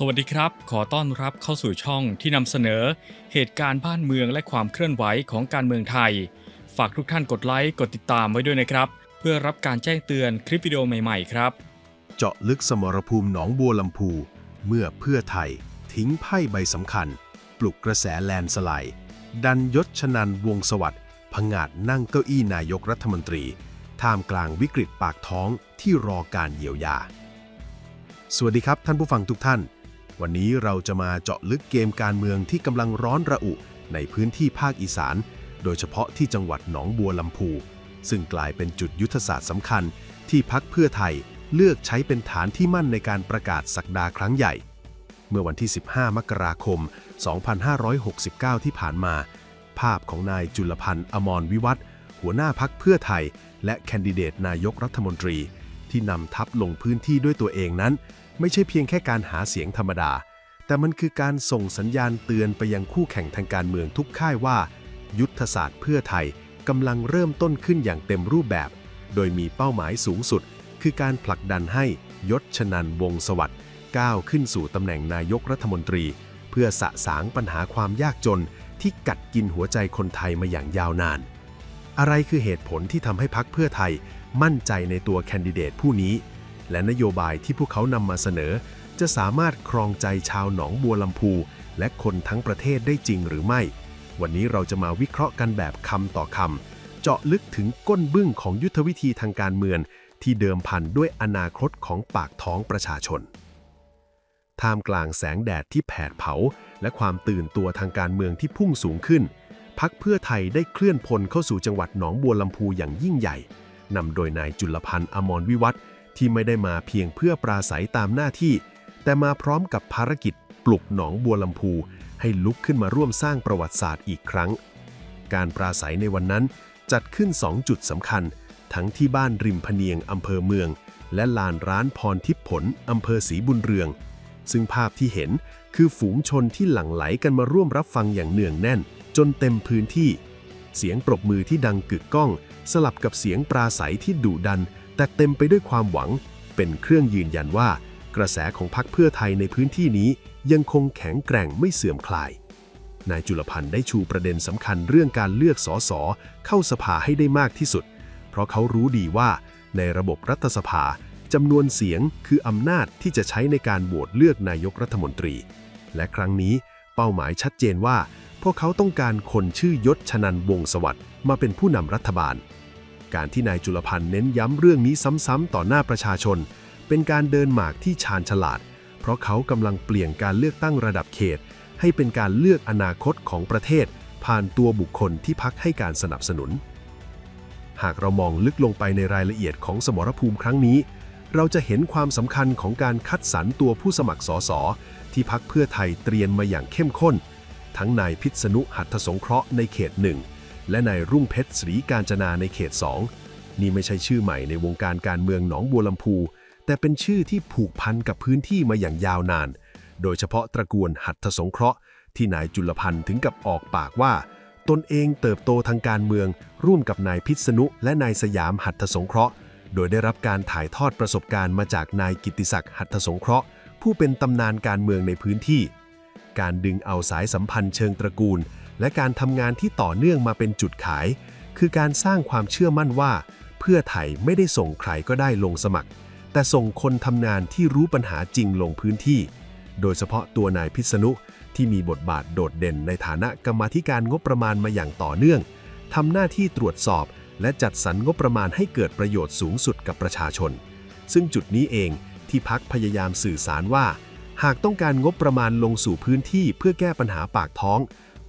สวัสดีครับ ขอต้อนรับเข้าสู่ช่องที่นำเสนอ เหตุการณ์บ้านเมืองและความเคลื่อนไหวของการเมืองไทย ฝากทุกท่านกดไลค์ กดติดตามไว้ด้วยนะครับ เพื่อรับการแจ้งเตือนคลิปวิดีโอใหม่ๆครับ เจาะลึกสมรภูมิหนองบัวลำพู เมื่อเพื่อไทย ทิ้งไพ่ใบสำคัญ ปลุกกระแสแลนสไลด์ดันยศชนันวงสวัสดิ์ผงาดนั่งเก้าอี้นายกรัฐมนตรี ท่ามกลางวิกฤตปากท้องที่รอการเยียวยา สวัสดีครับท่านผู้ฟังทุกท่าน วันนี้เราจะมาเจาะลึกเกมการเมืองที่กำลังร้อนระอุในพื้นที่ภาคอีสาน โดยเฉพาะที่จังหวัดหนองบัวลำพู ซึ่งกลายเป็นจุดยุทธศาสตร์สำคัญ ที่พักเพื่อไทยเลือกใช้เป็นฐานที่มั่นในการประกาศสักดาครั้งใหญ่ เมื่อวันที่ 15 มกราคม 2569 ที่ผ่านมา ภาพของนายจุลพันธ์อมรวิวัฒหัวหน้าพักเพื่อไทย และแคนดิเดตนายกรัฐมนตรี ที่นำทัพลงพื้นที่ด้วยตัวเองนั้น ไม่ใช่เพียงแค่การหาเสียงธรรมดา แต่มันคือการส่งสัญญาณเตือนไปยังคู่แข่งทางการเมืองทุกค่ายว่า ยุทธศาสตร์เพื่อไทยกำลังเริ่มต้นขึ้นอย่างเต็มรูปแบบ โดยมีเป้าหมายสูงสุด คือการผลักดันให้ยศชนันวงศ์สวัสดิ์ก้าวขึ้นสู่ตำแหน่งนายกรัฐมนตรี เพื่อสะสางปัญหาความยากจนที่กัดกินหัวใจคนไทยมาอย่างยาวนาน อะไรคือเหตุผลที่ทำให้พักเพื่อไทย มั่นใจในตัวแคนดิเดตผู้นี้ และนโยบายที่พวกเขานำมาเสนอ จะสามารถครองใจชาวหนองบัวลำพู และคนทั้งประเทศได้จริงหรือไม่ วันนี้เราจะมาวิเคราะห์กันแบบคำต่อคำเจาะลึกถึงก้นบึ้งของยุทธวิธีทางการเมือง ที่เดิมพันด้วยอนาคตของปากท้องประชาชนท่ามกลางแสงแดดที่แผดเผา และความตื่นตัวทางการเมืองที่พุ่งสูงขึ้น พักเพื่อไทยได้เคลื่อนพลเข้าสู่จังหวัดหนองบัวลำพูอย่างยิ่งใหญ่นำโดยนายจุลพันธ์อมรวิวัฒน์ ที่ไม่ได้มาเพียงเพื่อปราศัยตามหน้าที่ แต่มาพร้อมกับภารกิจปลุกหนองบัวลำพู ให้ลุกขึ้นมาร่วมสร้างประวัติศาสตร์อีกครั้ง การปราศัยในวันนั้นจัดขึ้น 2 จุดสำคัญ ทั้งที่บ้านริมพเนียงอำเภอเมือง และลานร้านพรทิพผลอำเภอศรีบุญเรือง ซึ่งภาพที่เห็นคือฝูงชนที่หลั่งไหลกันมาร่วมรับฟังอย่างเนืองแน่น จนเต็มพื้นที่ เสียงปรบมือที่ดังกึกก้อง สลับกับเสียงปราศัยที่ดุดัน แต่เต็มไปด้วยความหวัง เป็นเครื่องยืนยันว่า กระแสของพรรคเพื่อไทยในพื้นที่นี้ยังคงแข็งแกร่งไม่เสื่อมคลาย นายจุลพันธ์ได้ชูประเด็นสำคัญเรื่องการเลือกสสเข้าสภาให้ได้มากที่สุด เพราะเขารู้ดีว่า ในระบบรัฐสภาจำนวนเสียงคืออำนาจที่จะใช้ในการโหวตเลือกนายกรัฐมนตรี และครั้งนี้เป้าหมายชัดเจนว่า พวกเขาต้องการคนชื่อยศชนันวงศ์สวัสดิ์มาเป็นผู้นำรัฐบาล การที่นายจุลพันธ์เน้นย้ำเรื่องนี้ซ้ำๆต่อหน้าประชาชน เป็นการเดินหมากที่ชาญฉลาด เพราะเขากำลังเปลี่ยนการเลือกตั้งระดับเขต ให้เป็นการเลือกอนาคตของประเทศ ผ่านตัวบุคคลที่พักให้การสนับสนุน หากเรามองลึกลงไปในรายละเอียดของสมรภูมิครั้งนี้ เราจะเห็นความสำคัญของการคัดสรรตัวผู้สมัครสสที่พักเพื่อไทยเตรียมมาอย่างเข้มข้น ทั้งนายพิษณุหัตถสงเคราะห์ในเขตหนึ่ง และนายรุ่งเพชรศรีการจนาในเขต 2 นี่ไม่ใช่ชื่อใหม่ในวงการการเมืองหนองบัวลำพู แต่เป็นชื่อที่ผูกพันกับพื้นที่มาอย่างยาวนาน โดยเฉพาะตระกูลหัตถสงเคราะห์ ที่นายจุลพันธ์ถึงกับออกปากว่า ตนเองเติบโตทางการเมือง ร่วมกับนายพิษณุและนายสยามหัตถสงเคราะห์ โดยได้รับการถ่ายทอดประสบการณ์มาจากนายกิตติศักดิ์หัตถสงเคราะห์ ผู้เป็นตำนานการเมืองในพื้นที่ การดึงเอาสายสัมพันธ์เชิงตระกูล และการทำงานที่ต่อเนื่องมาเป็นจุดขาย คือการสร้างความเชื่อมั่นว่า เพื่อไทยไม่ได้ส่งใครก็ได้ลงสมัคร แต่ส่งคนทำงานที่รู้ปัญหาจริงลงพื้นที่ โดยเฉพาะตัวนายพิษณุที่มีบทบาทโดดเด่นในฐานะกรรมธิการงบประมาณมาอย่างต่อเนื่องทำหน้าที่ตรวจสอบ และจัดสรรงบประมาณให้เกิดประโยชน์สูงสุดกับประชาชน ซึ่งจุดนี้เองที่พักพยายามสื่อสารว่า หากต้องการงบประมาณลงสู่พื้นที่เพื่อแก้ปัญหาปากท้อง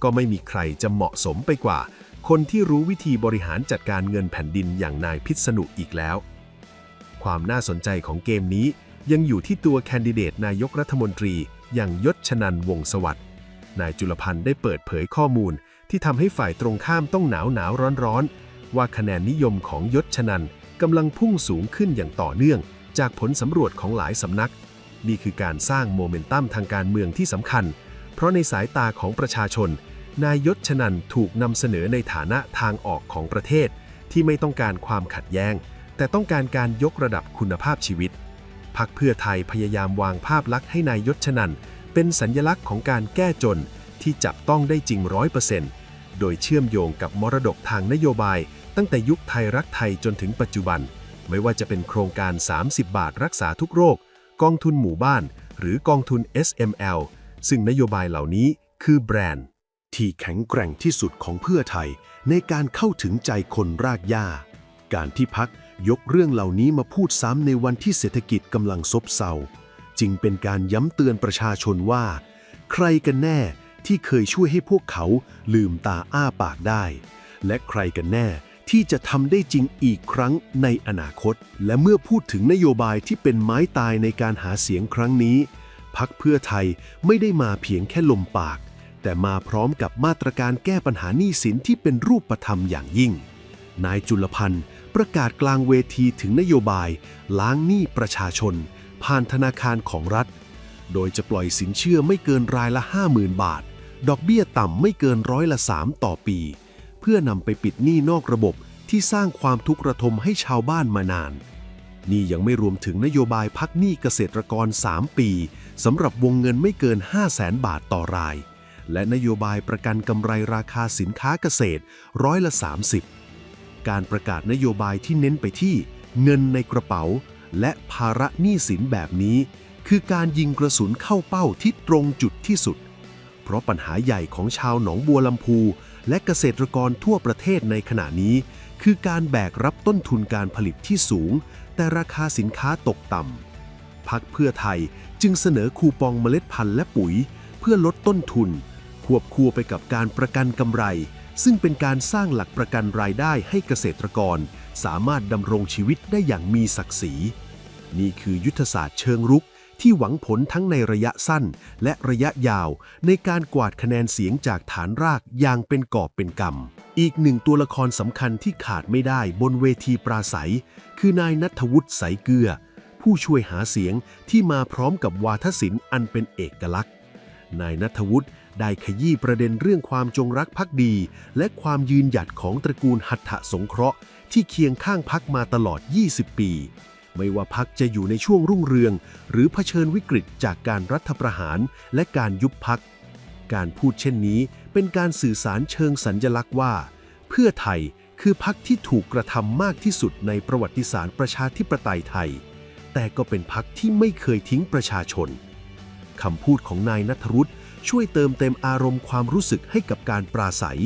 ก็ไม่มีใครจะเหมาะสมไปกว่า คนที่รู้วิธีบริหารจัดการเงินแผ่นดินอย่างนายพิษณุอีกแล้ว ความน่าสนใจของเกมนี้ยังอยู่ที่ตัวแคนดิเดตนายกรัฐมนตรีอย่างยศชนันวงศ์สวัสด์นายจุลพันธ์ได้เปิดเผยข้อมูล ที่ทำให้ฝ่ายตรงข้ามต้องหนาวหนาวร้อนร้อนว่าคะแนนนิยมของยศชนันกำลังพุ่งสูงขึ้นอย่างต่อเนื่อง จากผลสำรวจของหลายสำนัก นี่คือการสร้างโมเมนตัมทางการเมืองที่สำคัญ เพราะในสายตาของประชาชน นายยศชนันถูกนำเสนอในฐานะทางออกของประเทศ ที่ไม่ต้องการความขัดแย้ง แต่ต้องการการยกระดับคุณภาพชีวิตพพักเพื่อไทยพยายามวางภาพลักษณ์ให้นายยศชนันเป็นสัญญลักษณ์ของการแก้จนที่จับต้องได้จริงร้อยเปอร์เซ็นต์โดยเชื่อมโยงกับมรดกทางนโยบาย ตั้งแต่ยุคไทยรักไทยจนถึงปัจจุบัน ไม่ว่าจะเป็นโครงการ 30 บาทรักษาทุกโรค กองทุนหมู่บ้าน หรือกองทุน SML ซึ่งนโยบายเหล่านี้คือแบรนด์ ที่แข็งแกร่งที่สุดของเพื่อไทย ในการเข้าถึงใจคนรากหญ้า การที่พักยกเรื่องเหล่านี้มาพูดซ้ำในวันที่เศรษฐกิจกำลังซบเซาจึงเป็นการย้ำเตือนประชาชนว่า ใครกันแน่ที่เคยช่วยให้พวกเขาลืมตาอ้าปากได้ และใครกันแน่ที่จะทำได้จริงอีกครั้งในอนาคต และเมื่อพูดถึงนโยบายที่เป็นไม้ตายในการหาเสียงครั้งนี้ พักเพื่อไทยไม่ได้มาเพียงแค่ลมปาก แต่มาพร้อมกับมาตรการแก้ปัญหาหนี้สินที่เป็นรูปธรรมอย่างยิ่ง นายจุลพันธ์ประกาศกลางเวทีถึงนโยบาย ล้างหนี้ประชาชน ผ่านธนาคารของรัฐ โดยจะปล่อยสินเชื่อไม่เกินรายละ 50,000 บาท ดอกเบี้ยต่ำไม่เกินร้อยละ 3 ต่อปี เพื่อนำไปปิดหนี้นอกระบบที่สร้างความทุกข์ระทมให้ชาวบ้านมานาน นี่ยังไม่รวมถึงนโยบายพักหนี้เกษตรกร 3 ปีสำหรับวงเงินไม่เกิน 5 0 0แสนบาทต่อราย และนโยบายประกันกำไรราคาสินค้าเกษตรร้อยละ 30 การประกาศนโยบายที่เน้นไปที่เงินในกระเป๋า และภาระหนี้สินแบบนี้ คือการยิงกระสุนเข้าเป้าที่ตรงจุดที่สุด เพราะปัญหาใหญ่ของชาวหนองบัวลำพู และเกษตรกรทั่วประเทศในขณะนี้ คือการแบกรับต้นทุนการผลิตที่สูง แต่ราคาสินค้าตกต่ำพักเพื่อไทยจึงเสนอคูปองเมล็ดพันธุ์และปุ๋ย เพื่อลดต้นทุน วบคู่ไปกับการประกันกำไร ซึ่งเป็นการสร้างหลักประกันรายได้ให้เกษตรกร สามารถดำรงชีวิตได้อย่างมีศักดิ์ศรี นี่คือยุทธศาสตร์เชิงรุกที่หวังผลทั้งในระยะสั้นและระยะยาว ในการกวาดคะแนนเสียงจากฐานรากอย่างเป็นกอบเป็นกำ อีกหนึ่งตัวละครสำคัญที่ขาดไม่ได้บนเวทีปราศัย คือนายนัทวุฒิใสเกลือ ผู้ช่วยหาเสียงที่มาพร้อมกับวาทศิลป์อันเป็นเอกลักษณ์ นายนัทวุฒิ ได้ขยี้ประเด็นเรื่องความจงรักภักดี และความยืนหยัดของตระกูลหัตถสงเคราะห์ ที่เคียงข้างพักมาตลอด 20 ปี ไม่ว่าพักจะอยู่ในช่วงรุ่งเรือง หรือเผชิญวิกฤตจากการรัฐประหารและการยุบพัก การพูดเช่นนี้เป็นการสื่อสารเชิงสัญญลักษณ์ว่า เพื่อไทยคือพักที่ถูกกระทำมากที่สุดในประวัติศาสตร์ประชาธิปไตยไทย แต่ก็เป็นพักที่ไม่เคยทิ้งประชาชนคำพูดของนายนัทรุธ ช่วยเติมเต็มอารมณ์ความรู้สึกให้กับการปราศัย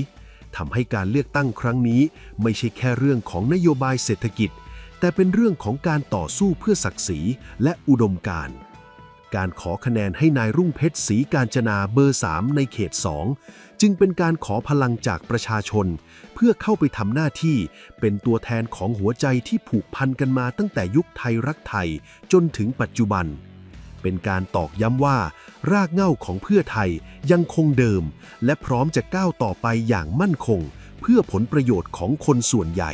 ทำให้การเลือกตั้งครั้งนี้ไม่ใช่แค่เรื่องของนโยบายเศรษฐกิจ แต่เป็นเรื่องของการต่อสู้เพื่อศักดิ์ศรีและอุดมการณ์การขอคะแนนให้นายรุ่งเพชรศรีการจนาเบอร์ 3 ในเขต 2 จึงเป็นการขอพลังจากประชาชน เพื่อเข้าไปทำหน้าที่เป็นตัวแทนของหัวใจที่ผูกพันกันมาตั้งแต่ยุคไทยรักไทยจนถึงปัจจุบัน เป็นการตอกย้ำว่า รากเหง้าของเพื่อไทยยังคงเดิม และพร้อมจะก้าวต่อไปอย่างมั่นคง เพื่อผลประโยชน์ของคนส่วนใหญ่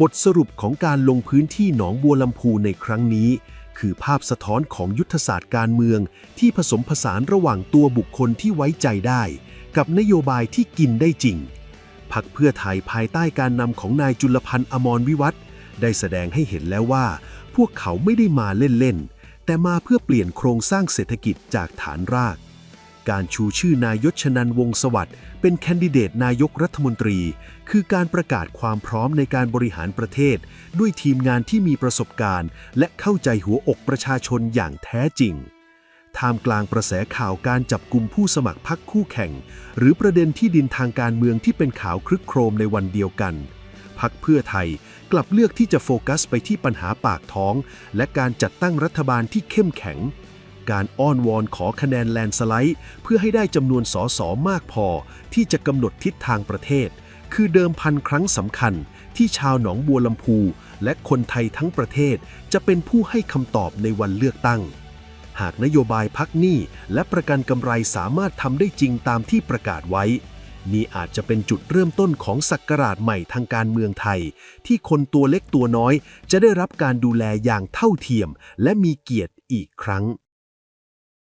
บทสรุปของการลงพื้นที่หนองบัวลำพูในครั้งนี้ คือภาพสะท้อนของยุทธศาสตร์การเมือง ที่ผสมผสานระหว่างตัวบุคคลที่ไว้ใจได้ กับนโยบายที่กินได้จริงพักเพื่อไทยภายใต้การนำของนายจุลพันธ์อมรวิวัฒได้แสดงให้เห็นแล้วว่า พวกเขาไม่ได้มาเล่นๆ แต่มาเพื่อเปลี่ยนโครงสร้างเศรษฐกิจจากฐานราก การชูชื่อนายศชนันวงศ์สวัสดิ์เป็นแคนดิเดตนายกรัฐมนตรี คือการประกาศความพร้อมในการบริหารประเทศ ด้วยทีมงานที่มีประสบการณ์ และเข้าใจหัวอกประชาชนอย่างแท้จริงท่ามกลางกระแสข่าวการจับกลุ่มผู้สมัครพรรคคู่แข่ง หรือประเด็นที่ดินทางการเมืองที่เป็นข่าวคลึกโครมในวันเดียวกัน พักเพื่อไทย กลับเลือกที่จะโฟกัสไปที่ปัญหาปากท้อง และการจัดตั้งรัฐบาลที่เข้มแข็ง การอ้อนวอนขอคะแนนแลนสไลด์ เพื่อให้ได้จำนวนสสมากพอ ที่จะกำหนดทิศทางประเทศ คือเดิมพันครั้งสำคัญ ที่ชาวหนองบัวลำพู และคนไทยทั้งประเทศ จะเป็นผู้ให้คำตอบในวันเลือกตั้ง หากนโยบายพักหนี้และประกันกำไรสามารถทำได้จริงตามที่ประกาศไว้ นี่อาจจะเป็นจุดเริ่มต้นของศักราชใหม่ทางการเมืองไทย ที่คนตัวเล็กตัวน้อย จะได้รับการดูแลอย่างเท่าเทียม และมีเกียรติอีกครั้ง